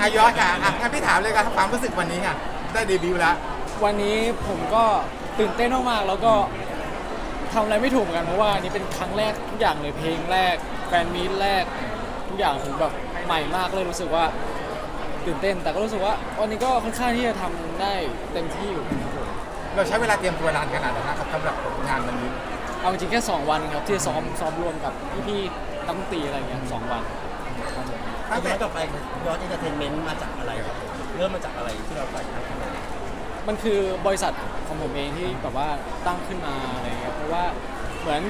อายอดค่ะอะงั้นพี่ถามเลยครับความรู้สึกวันนี้ค่ะ ได้เดบิวต์แล้ว วันนี้ผมก็ตื่นเต้นมากๆแล้วก็ทำอะไรไม่ถูกเหมือนกันเพราะว่านี่เป็นครั้งแรกทุกอย่างเลยเพลงแรก แฟนมีตแรก ทุกอย่างผมแบบใหม่มากเลยรู้สึกว่าตื่นเต้น แต่ก็รู้สึกว่าวันนี้ก็ค่อนข้างที่จะทำได้เต็มที่อยู่ครับผมเราใช้เวลาเตรียมตัวนานขนาดไหนนะครับสำหรับงานวันนี้เอาจริงๆแค่ 2 วันครับที่ซ้อมซ้อมรวมกับพี่ๆนักดนตรีอะไรอย่างเงี้ยสองวันครับผม ตั้งย้แต่อนกลับไปย้อนเอนเตอร์เทนเมนต์มาจากอะไรครับเริ่มมาจากอะไรที่เราไปทำมันคือบริษัทของผมเองที่แบบว่าตั้งขึ้นมาอะไรเงี้ยเพราะว่าเหมือน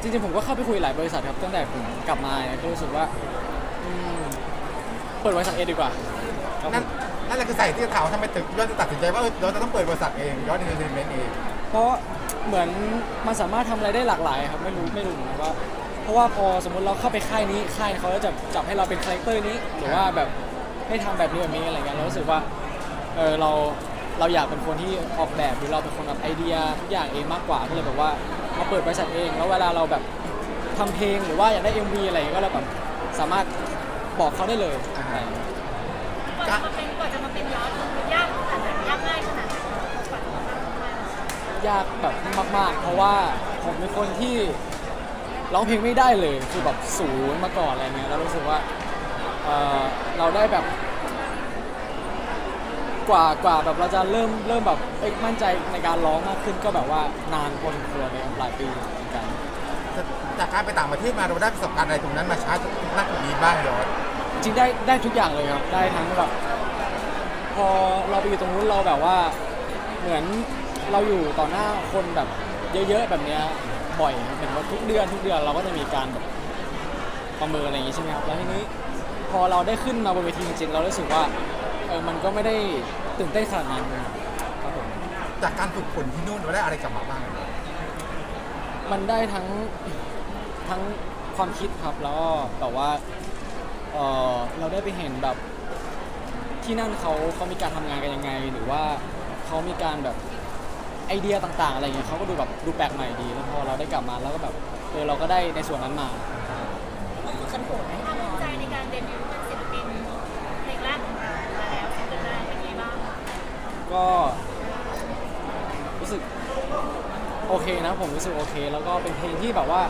จริงๆผมก็เข้าไปคุยหลายบริษัทครับตั้งแต่ผมกลับมาเนี่ยก็รู้สึกว่าอืมเปิดบริษัทเองดีกว่าครับผนั่นมนั่นแหละคือใส่ที่ถามว่าทำไมถึงยอดจะตัดสินใจว่าเออเราจะต้องเปิดบริษัทเองยอดอินเตอร์เทนเมนต์เองเพราะเหมือนมันสามารถทำอะไรได้หลากหลายครับไม่รู้ไม่รู้เหมือนกันว่า เพราะว่าพอสมมุติเราเข้าไปค่ายนี้ค่ายเขาจะจับจับให้เราเป็นคาแรคเตอร์นี้ หรือว่าแบบให้ทำแบบนี้แบบนี้อะไรเงี้ยเรารู้สึกว่าเออเราเราอยากเป็นคนที่ออกแบบหรือเราเป็นคนแบบไอเดียทุกอย่างเองมากกว่าก็เลยแบบว่ามาเปิดบริษัทเอง แล้วเวลาเราแบบทำเพลงหรือว่าอยากได้ MV อะไรเงี้ยก็เราแบบสามารถบอกเขาได้เลยอะไรเงี้ยกว่าจะมาเป็นกว่าจะมาเป็นยอดยากขนาดไหนยากง่ายขนาดไหนกว่าจะมาทำได้ยากแบบมากๆ เพราะว่าผมเป็นคนที่ ร้องเพลงไม่ได้เลยคือแบบศูนย์มาก่อนอะไรเงี้ยแล้วรู้สึกว่าเอ่อเราได้แบบ กว่ากว่าแบบเราจะเริ่มเริ่มแบบเอ้ยมั่นใจในการร้องมากขึ้นก็แบบว่านานพอสมควรเลยครับหลายปีเหมือนกัน จากการไปต่างประเทศมาเราได้ประสบการณ์อะไรตรงนั้นมาช้านักจุดนี้บ้างยอดจริงๆได้ได้ทุกอย่างเลยครับ ได้ทั้งแบบพอเราไปอยู่ตรงนู้นเราแบบว่า เหมือนเราอยู่ต่อหน้าคนแบบเยอะๆแบบเนี้ย บ่อยเห็นว่าทุกเดือนทุกเดือนเราก็จะมีการแบบประเมินอะไรอย่างงี้ใช่ไหมครับแล้วทีนี้พอเราได้ขึ้นมาบนเวทีจริงๆเรารู้สึกว่าเออมันก็ไม่ได้ตื่นเต้นขนาดนั้นครับผมจากการฝึกฝนที่นู่นเราได้อะไรกลับมาบ้าง มันได้ทั้งทั้งความคิดครับแล้วก็แบบว่าเออเราได้ไปเห็นแบบที่นั่นเขาเขามีการทำงานกันยังไง หรือว่าเขามีการแบบ ไอเดียต่างๆ อะไรเงี้ยเขาก็ดูแบบดูแปลกใหม่ดีแล้วพอเราได้กลับมาแล้วก็แบบเออเราก็ได้ในส่วนนั้นมาความภูมิใจในการเดบิวต์เป็นศิลปินเพลงแรกของเรามาแล้วซิงเกิลแรกเป็นไงบ้างก็รู้สึกโอเคนะผมรู้สึกโอเค แล้วก็เป็นเพลงที่แบบว่า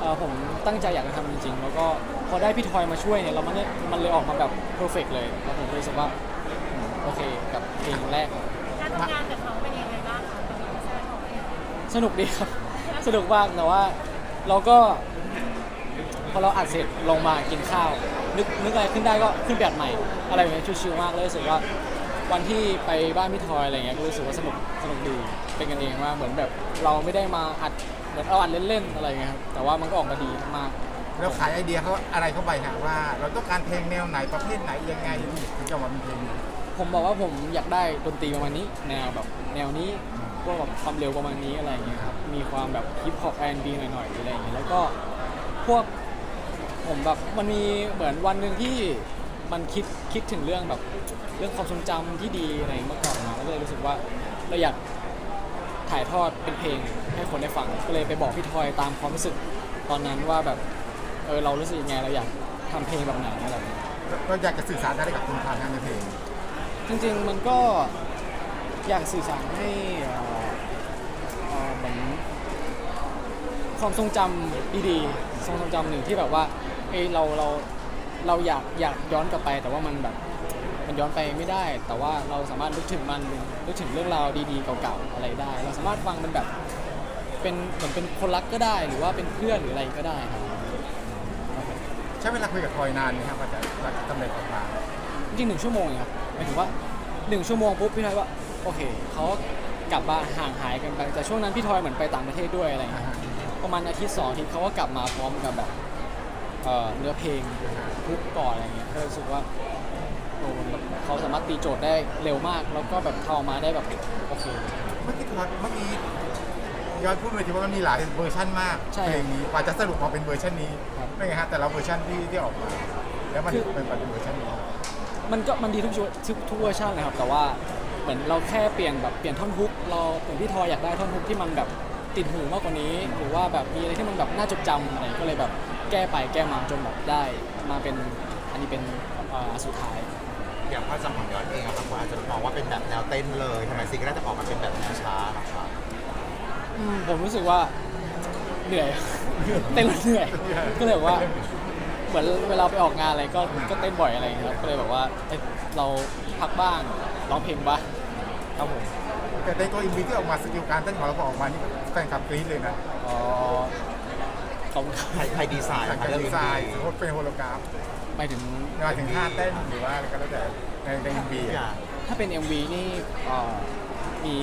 เออผมตั้งใจอยากจะทำจริงๆ แล้วก็พอได้พี่ทอยมาช่วยเนี่ยเรามันเลยมันเลยออกมาแบบเพอร์เฟกเลยแล้วผมรู้สึกว่าโอเคกับเพลงแรก การทำงานกับเขา สนุกดีครับ สนุกมากแต่ว่าเราก็ พอเราอัดเสร็จลงมากินข้าว นึกนึกอะไรขึ้นได้ก็ขึ้นแบบใหม่ อะไรอย่างเงี้ยชิวๆมากเลยรู้สึกว่าวันที่ไปบ้านพี่ทอยอะไรเงี้ยก็รู้สึกว่าสนุกสนุกดีเป็นกันเองมากเหมือนแบบเราไม่ได้มาอัดเหมือนเอาอัดเล่นๆอะไรเงี้ยครับแต่ว่ามันก็ออกมาดีมากเราขายไอเดียเขาอะไรเข้าไปฮะว่า เราต้องการเพลงแนวไหนประเภทไหนยังไงถึงจะมาเป็นเพลงนี้ผมบอกว่าผมอยากได้ดนตรีประมาณนี้ แนวแบบแนวนี้ พวกแบบความเร็วประมาณนี้อะไรอย่างเงี้ยครับ มีความแบบฮิปฮอปแอนด์บีหน่อยๆอะไรอย่างเงี้ยแล้วก็พวกผมแบบมันมีเหมือนวันหนึ่งที่มันคิดคิดถึงเรื่องแบบเรื่องความทรงจำที่ดีอะไรเมื่อก่อนมาแล้วก็เลยรู้สึกว่าเราอยากถ่ายทอดเป็นเพลงให้คนได้ฟังก็เลยไปบอกพี่ทอยตามความรู้สึกตอนนั้นว่าแบบเออเรารู้สึกยังไงเราอยากทำเพลงแบบไหนอะไรอย่างเงี้ย เราอยากจะสื่อสารอะไรกับคนผ่านทางเพลง จริงๆมันก็ อยากสื่อสารให้เอ่อเอ่อเหมือนความทรงจำดีๆทรงจำหนึ่งที่แบบว่าเอ้ยเราเราเราอยากอยากย้อนกลับไป แต่ว่ามันแบบมันย้อนไปไม่ได้ แต่ว่าเราสามารถนึกถึงมันนึกถึงเรื่องราวดีๆเก่าๆอะไรได้ เราสามารถฟังมันแบบเป็นเหมือนเป็นคนรักก็ได้ หรือว่าเป็นเพื่อนหรืออะไรก็ได้ครับ ใช้เวลาคุยกับทอยนานไหมครับกว่าจะกว่าจะสำเร็จออกมา จริงๆหนึ่งชั่วโมงเองครับหมายถึงว่าหนึ่งชั่วโมงปุ๊บพี่ทอยว่า โอเคเขากลับบ้านห่างหายกันไปแต่ช่วงนั้นพี่ทอยเหมือนไปต่างประเทศด้วยอะไรอย่างเงี้ยประมาณอาทิตย์สองอาทิตย์เขาก็กลับมาพร้อมกับแบบเอ่อเนื้อเพลงทุกก่อนอะไรเงี้ยก็รู้สึกว่าโอ้มันแบบเขาสามารถตีโจทย์ได้เร็วมาก แล้วก็แบบเข้ามาได้แบบโอเค เมื่อกี้ทอยเมื่อกี้ยอดพูดไปทีว่ามันมีหลายเวอร์ชันมากใช่เพลงนี้กว่าจะสรุปมาเป็นเวอร์ชันนี้ครับ เป็นไงฮะแต่ละเวอร์ชันที่ที่ออกมา แล้วมันเป็นเป็นเวอร์ชันนี้มันก็มันดีทุกชุดทุกทุกเวอร์ชันเลยครับแต่ว่า เหมือนเราแค่เปลี่ยนแบบเปลี่ยนท่อนฮุกเราเหมือนพี่ทอยอยากได้ท่อนฮุกที่มันแบบติดหูมากกว่านี้ หรือว่าแบบมีอะไรที่มันแบบน่าจดจำอะไรก็เลยแบบแก้ไปแก้มาจนแบบได้มาเป็นอันนี้เป็นอ่าสุดท้ายถ้าจำของย้อนเองอะครับว่าอาจจะมองว่าเป็นแบบแนวเต้นเลยทำไมซิงเกิลน่าจะออกมาเป็นแบบแนวช้านะครับอืมผมรู้สึกว่าเหนื่อย เต้นแล้วเหนื่อย ก็เลยแบบว่าเหมือนเวลาไปออกงานอะไรก็ก็เต้นบ่อยอะไรอย่างเงี้ยครับก็เลยแบบว่าเอ้ยเรา พักบ้างร้องเพลงบ้างครับผมแต่ในตัวอินวีที่ออกมาสกิลการเต้นของเราพอออกมานี่แฟนคลับกรี๊ดเลยนะอ๋อขอบคุณครับใครใครดีไซน์จากนะคะการเรื่องดีนี้ไซน์สมมติเป็นโฮโลกราฟหมายถึงไม่ว่าถึงท่าเต้นหรือว่าอะไรก็แล้วแต่ในในอินวีทุกอย่างถ้าเป็น MV นี่เอ่อมี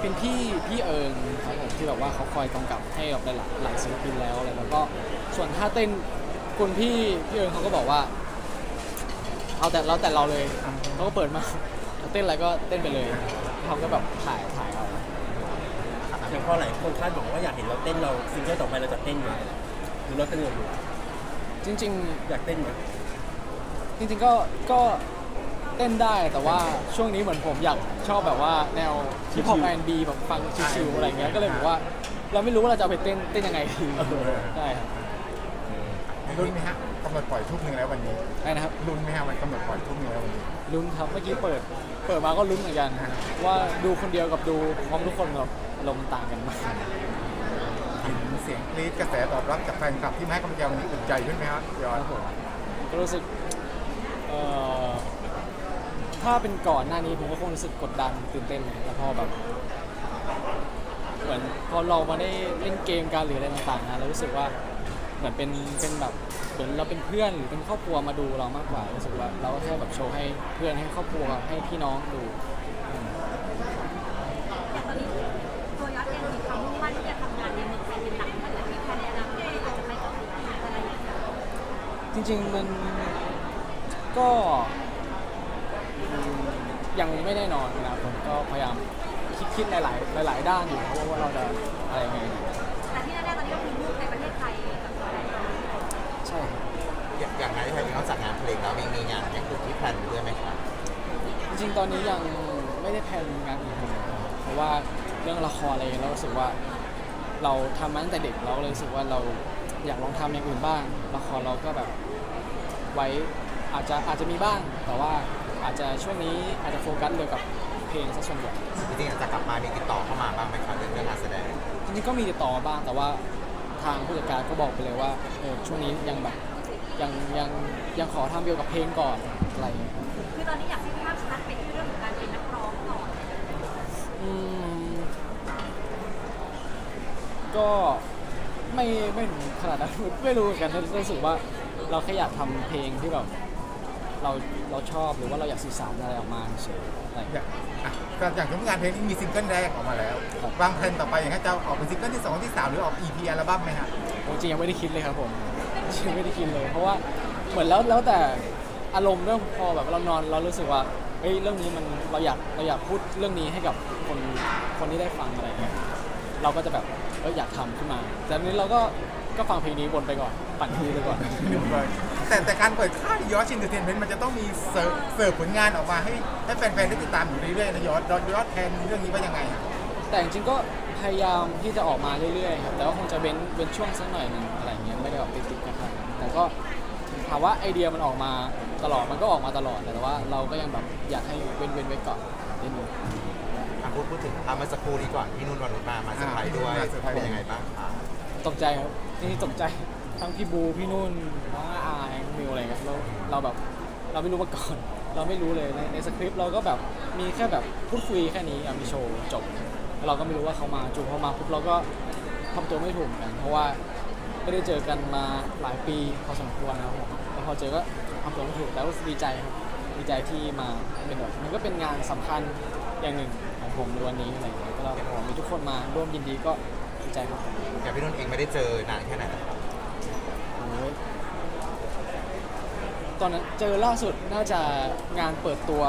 เป็นพี่พี่เอิงครับผมที่แบบว่าเขาคอยกำกับให้แบบหลายหลายศิลปินแล้วอะไรแล้วก็ส่วนท่าเต้นคุณพี่พี่เอิงเขาก็บอกว่า เอาแต่เราแต่เราเลยเขาก็เปิดมาเต้นอะไรก็เต้นไปเลยเขาก็แบบถ่ายถ่ายเอาอย่างพอหลายคนคาดหวังว่าอยากเห็นเราเต้นเราซิงเกิลต่อไปเราจะเต้นไหมหรือเราเต้นอยู่จริงอยากเต้นไหมๆจริงๆก็ก็เต้นได้แต่ว่าช่วงนี้เหมือนผมอยากชอบแบบว่าแนวฮิปฮอปแอนบีแบบฟังชิวๆอะไรเงี้ยก็เลยบอกว่า เราไม่รู้ว่าเราจะเอาไปเต้นเต้นยังไงดีได้ครับรุ่นไหมฮะกำหนดปล่อยทุ่มหนึ่งแล้ววันนี้ได้นะครับรุ่นไหมฮะมันกำหนดปล่อยทุ่มหนึ่งแล้ววันนี้ ลุ้นครับเมื่อกี้เปิด เปิดมาก็ลุ้นเหมือนกัน ว่าดูคนเดียวกับดูพร้อมทุกคนแบบลมณ์ต่างกันมาก เห็นเสียงกรี๊ดกระแสตอบรับจากแฟนคลับที่มาให้กำลังใจวันนี้อุ่นใจขึ้นไหมครับย้อนครับผมก็รู้สึกเอ่อถ้าเป็นก่อนหน้านี้ผมก็คงรู้สึกกดดันตื่นเต้นเลยแต่พอแบบเหมือนพอเรามาได้เล่นเกมกันหรืออะไรต่างๆนะเรารู้สึกว่าเหมือนเป็นเป็นแบบ เหมือนเราเป็นเพื่อนหรือเป็นครอบครัวมาดูเรามากกว่ารู้สึกว่าเราก็แค่แบบโชว์ให้เพื่อนให้ครอบครัวให้พี่น้องดูตอนนี้ตัวยอนเองมีความมุ่งมั่นที่จะทำงานในเมืองไทยเป็นหลักถ้าเกิดมีแผนในอนาคตอาจจะไปเกาหลีอะไรอย่างเงี้ยจริง ๆมันก็ยังไม่แน่นอนนะผมก็พยายามคิดคิดหลายๆหลาย ๆ ด้านอยู่ว่าเราจะอะไรยังไงดี แต่ที่แน่ๆตอนนี้ก็คือลูกในประเทศไทยกับอะไร ใช่ครับ อย่างอย่างงานที่ไทยนอกจากงานเพลงแล้วมีมีงานอย่างอื่นที่แพลนไว้ด้วยไหมครับจริงๆตอนนี้ยังไม่ได้แพลนงานอื่นเลยเพราะว่าเรื่องละครอะไรอย่างเงี้ยเรารู้สึกว่า เราทำมาตั้งแต่เด็กเราก็เลยรู้สึกว่าเราอยากลองทำอย่างอื่นบ้าง ละครเราก็แบบไว้อาจจะอาจจะมีบ้าง แต่ว่าอาจจะช่วงนี้อาจจะโฟกัสเกี่ยวกับเพลงซะส่วนใหญ่ จริงๆอาจจะกลับมามีติดต่อเข้ามาบ้างไหมครับเรื่องเรื่องงานแสดงจริงๆก็มีติดต่อมาบ้างแต่ว่าทางผู้จัดการก็บอกไปเลยว่าเออช่วงนี้ยังแบบ ยังยังยังขอทำเกี่ยวกับเพลงก่อนอะไรอย่างเงี้ย คือตอนนี้อยากให้ภาพชัดเป็นเรื่องของการเป็นนักร้องก่อนอืมก็ไม่ไม่ถึงขนาดนั้น ไม่รู้เหมือนกันรู้สึกว่าเราแค่อยากทำเพลงที่แบบเราเราชอบหรือว่าเราอยากสื่อสารอะไรออกมาเฉยๆอะไรอย่างอเงี้ยย่างอะก็อย่างที่งานเพลงนี้มีซิงเกิลแรกออกมาแล้วครับ วางแผนต่อไปอย่างนี้จะออกเป็นซิงเกิลที่สองที่สามหรือออก EP อัลบั้มไหมฮะผมจริงยังไม่ได้คิดเลยครับผม จริงไม่ได้คิดเลย เพราะว่าเหมือนแล้วแล้วแต่อารมณ์เรื่องพอแบบเรานอนเรารู้สึกว่าเฮ้ยเรื่องนี้มันเราอยากเราอยากพูดเรื่องนี้ให้กับคนคนที่ได้ฟังอะไรเงี้ยเราก็จะแบบเอออยากทำขึ้นมาแต่อันนี้เราก็ก็ฟังเพลงนี้วนไปก่อนปั่นทีไปก่อน แต่แต่การเปิดค่ายยอชินเตอร์เทนเมนต์มันจะต้องมีเสิร์ฟเสิร์ฟผลงานออกมาให้ให้แฟนๆได้ติดตามอยู่เรื่อยๆนะยอดยอดยอดแทนเรื่องนี้ว่ายังไงอะ แต่จริงๆก็พยายามที่จะออกมาเรื่อยๆครับแต่ว่าคงจะเว้นเว้นช่วงสักหน่อยหนึ่งอะไรเงี้ยไม่ได้แบบติดๆกันขนาดนั้นแต่ก็ถามว่าไอเดียมันออกมาตลอดมันก็ออกมาตลอดแต่ว่าเราก็ยังแบบอยากให้เว้นเว้นไว้ก่อนนิดนึง อะพูดพูดถึงภาพเมื่อสักครู่นี้ก่อนพี่นุ่นวรนุชมามาเซอร์ไพรส์ด้วยเป็นยังไงบ้างครับตกใจครับจริงๆตกใจทั้งพี่บูพี่นุ่นน้องอาแองมิวอะไรเงี้ยเราเราแบบเราไม่รู้มาก่อน เราไม่รู้เลยในในสคริปต์เราก็แบบมีแค่แบบพูดคุยแค่นี้อะมีโชว์จบแล้ว เราก็ไม่รู้ว่าเขามาจู่เขามาปุ๊บเราก็ทำตัวไม่ถูกเหมือนกัน เพราะว่าไม่ได้เจอกันมาหลายปีพอสมควรนะครับผมแล้วพอเจอก็ทำตัวไม่ถูกแต่ก็ดีใจครับดีใจที่มาเป็นแบบมันก็เป็นงานสำคัญอย่างหนึ่งของผมในวันนี้อะไรอย่างเงี้ยก็เราพอมีทุกคนมาร่วมยินดีก็ดีใจครับอย่างพี่นุ่นเองไม่ได้เจอนานแค่ไหนแล้วครับโอ้ยตอนนั้นเจอล่าสุดน่าจะงานเปิดตัว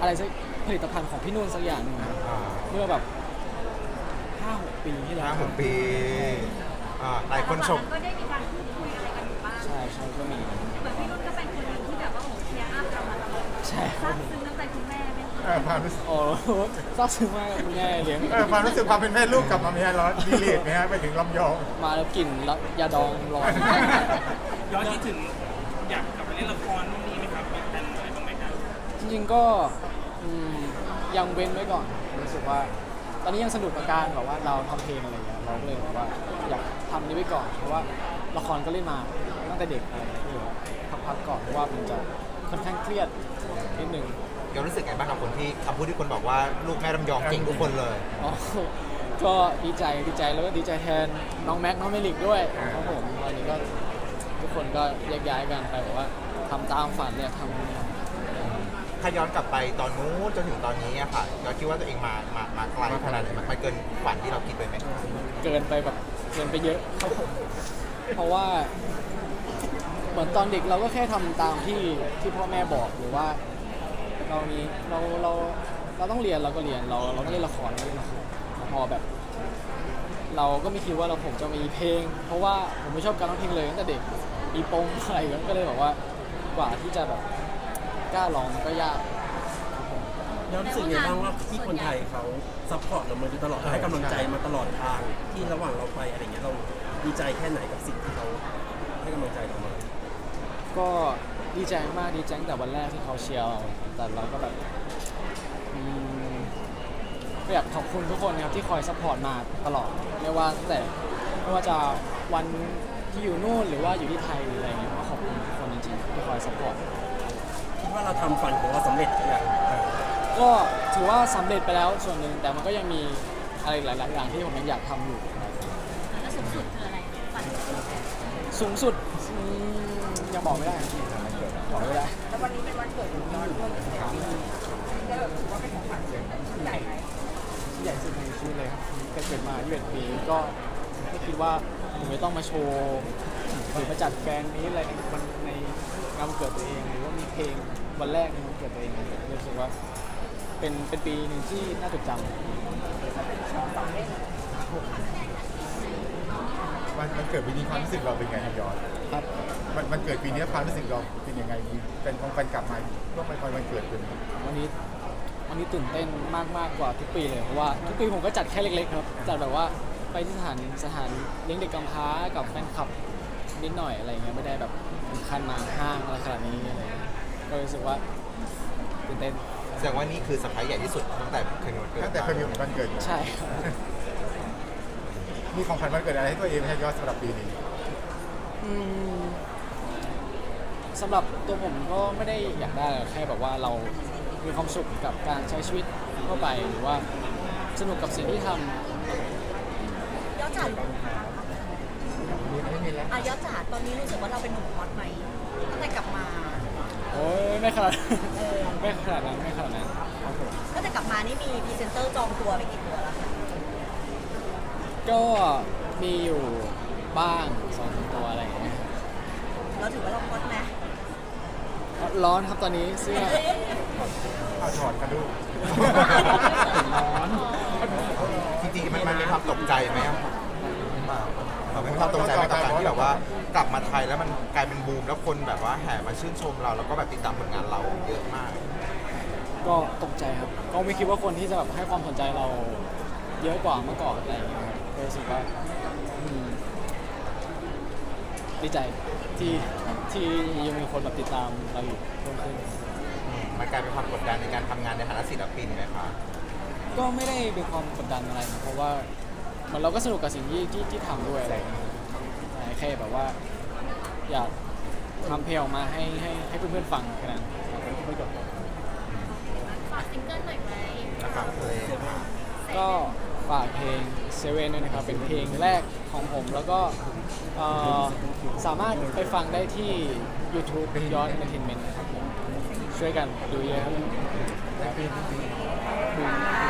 อะไรสักผลิตภัณฑ์ของพี่นุ่นสักอย่างหนึ่งครับอ่าเมื่อแบบห้าหก ปีที่แล้วห้าหกปีอ่าหลายคนชมก็ได้มีการพูดคุยอะไรกันอยู่บ้าง ใช่ใช่ก็มีเหมือนพี่นุ่นก็เป็นคนหนึงที่แบบว่าโอ้โหเชียร์อัพเรามาตลอดใช่คซารับบซึ้งน้ำใจคุณแม่ไหมเออความรู้สึกโอ้โหซาบซึ้งมากคุณแม่เลี้ยง เออความรู้สึกความเป็นแม่ลูกกลับมามีอะไรดีเลทไหมฮะไปถึงลำยอง มาแล้วกลิ่นแล้วยาดองลอยย้อนคิดถึงอยากกลับไปเล่นละครนู่นนี่ไหมครับมีแผนอะไรบ้างไหมครับริงๆก็อืมยังเว้นไว้ก่อนรู้สึกว่า ตอนนี้ยังสนุกกับการแบบว่าเราทำเพลงอะไรอย่างเงี้ยเราก็เลยแบบว่าอยากทำนี้ไว้ก่อน เพราะว่าละครก็เล่นมาตั้งแต่เด็กอะไรอย่างเงี้ยก็เลยพักๆก่อนเพราะว่ามันจะค่อนข้างเครียดนิดนึงยอมรู้สึกไงบ้างกับคนที่คำพูดที่คนบอกว่าลูกแม่ลำยองเก่งทุกคนเลย อ๋อก็ดีใจดีใจแล้วก็ดีใจแทนน้องแม็กน้องเมลิกด้วยครับผมวันนี้ก็ทุกคนก็แยกย้ายกันไปแบบว่าทำตามฝันเนี่ยทำ ถ้าย้อนกลับไปตอนนู้นจนถึงตอนนี้อะค่ะเราคิดว่าตัวเองมามามาไกลขนาดไหนมันไปเกินฝันที่เราคิดไปไหมเกินไปแบบเกินไปเยอะครับผมเพราะว่าเหมือนตอนเด็กเราก็แค่ทำตามที่ที่พ่อแม่บอกหรือว่า เรามีเราเราเราต้องเรียนเราก็เรียนเราเราก็เล่นละครเราเล่นละครพอแบบ เราก็ไม่คิดว่าเราผมจะมีเพลง เพราะว่าผมไม่ชอบการร้องเพลงเลยตั้งแต่เด็กมีปงอะไรอย่างเงี้ยก็เลยบอกว่ากว่าที่จะแบบ กล้าร้องมันก็ยากครับผมแล้วรู้สึกยังไงบ้างว่าที่คนไทยเขาซัพพอร์ตเรามาโดยตลอดให้กำลังใจมาตลอดทางที่ระหว่างเราไปอะไรเงี้ยเราดีใจแค่ไหนกับสิ่งที่เขาให้กำลังใจเรามาก็ดีใจมากดีใจตั้งแต่วันแรกที่เขาเชียร์เราแต่เราก็แบบอืมก็อยากขอบคุณทุกคนนะครับที่คอยซัพพอร์ตมาตลอดไม่ว่าตั้งแต่ไม่ว่าจะวันที่อยู่นู่นหรือว่าอยู่ที่ไทยหรืออะไรเงี้ยก็ขอบคุณทุกคนจริงๆที่คอยซัพพอร์ตคิด ว่าเราทำฝันของเราสำเร็จอยังก็ถือว่าสำเร็จไปแล้วส่วนหนึ่งแต่มันก็ยังมีอะไรหลาย ๆ อย่างที่ผมยังอยากทำอยู่แล้วสูงสุดคืออะไรฝันสูงสุดยังบอกไม่ได้บอกไม่ได้แล้ววันนี้เป็นวันเกิดของย้อนด้วยได้แบบถือว่าเป็นของขวัญชิ้นใหญ่ไหมที่ใหญ่สุดในชีวิตเลยครับเกิดมา21ปีก็ไม่คิดว่าผมจะต้องมาโชว์หรือมาจัดแฟนนี้อะไรในวันในงานเกิดตัวเองหรือว่ามีเพลง วันแรกในวันเกิดตัวเองรู้สึกว่าเป็นเป็นปีหนึ่งที่น่าจดจำวันมันเกิดปีนี้ความรู้สึกเราเป็นไงครับยอดครับ มันมันเกิดปีนี้ความรู้สึกเราเป็นยังไงมีเป็นของแฟนกลับมาร่วมไปคอยวันเกิดเป็นวันนี้วันนี้ตื่นเต้นมากมากกว่าทุกปีเลยเพราะว่าทุกปีผมก็จัดแค่เล็กๆครับจัดแบบว่าไปที่สถานสถานเลี้ยงเด็กกำพร้ากับแฟนคลับนิดหน่อยอะไรเงี้ยไม่ได้แบบถึงขั้นมาห้างอะไรขนาดนี้อะไรเงี้ย ก็รู้สึกว่าตื่นเต้นแสดงว่านี่คือสไพรส์ใหญ่ที่สุดตั้งแต่เคยมีวันเกิดตั้งแต่เคยมีวันเกิดใช่ครับมีของขวัญวันเกิดอะไรให้ตัวเองไหมครับยอดสำหรับปีนี้อืมสำหรับตัวผมก็ไม่ได้อยากได้หรอกแค่แบบว่าเรามีความสุขกับการใช้ชีวิตทั่วไปหรือว่าสนุกกับสิ่งที่ทำย้อนจ๋ามีไม่มีแล้วอะย้อนจ๋าตอนนี้รู้สึกว่าเราเป็นหนุ่มฮอตไหมตั้งแต่กลับมา โอ้ยไม่ขนาดนั้นไม่ขนาดนั้นไม่ขนาดนั้นครับผมตั้งแต่กลับมานี่มีพรีเซนเตอร์จองตัวไปกี่ตัวแล้วคะก็มีอยู่บ้างสองตัวอะไรอย่างเงี้ยเราถือว่าเราฮอตไหมร้อนครับตอนนี้เสื้อเอาถอดกระดูกจริงๆมันมันมีความตกใจไหมอะ เราเป็นความตกใจไหมกับการที่แบบว่ากลับมาไทยแล้วมันกลายเป็นบูมแล้วคนแบบว่าแห่มาชื่นชมเราแล้วก็แบบติดตามผลงานเราเยอะมาก ก็ตกใจครับ ก็ไม่คิดว่าคนที่จะแบบให้ความสนใจเราเยอะกว่าเมื่อก่อนอะไรอย่างเงี้ยครับก็รู้สึกว่าอืมดีใจที่ที่ยังมีคนแบบติดตามเราอยู่เพิ่มขึ้นอืมมันกลายเป็นความกดดันในการทำงานในฐานะศิลปินไหมคะ ก็ไม่ได้เป็นความกดดันอะไรนะเพราะว่า เหมันเราก็สนุกกับสิ่งที่ที่ที่ทำด้วยอะไรอย่างเงี้ยใช่แค่แบบว่า อยากทำเพลงออกมาให้ให้ให้เพื่อนๆฟังแค่นั้นครับไม่กดดันฝากซิงเกิลหน่อยไหมนะครับเลยก็ฝากเพลงเซเว่นด้วยนะครับ เป็นเพลงแรกของผมแล้วก็เอ่อสามารถไปฟังได้ที่ YouTube ยอด Entertainment นะครับผมช่วยกันดูเยอะครับในปีนี้ดูครับ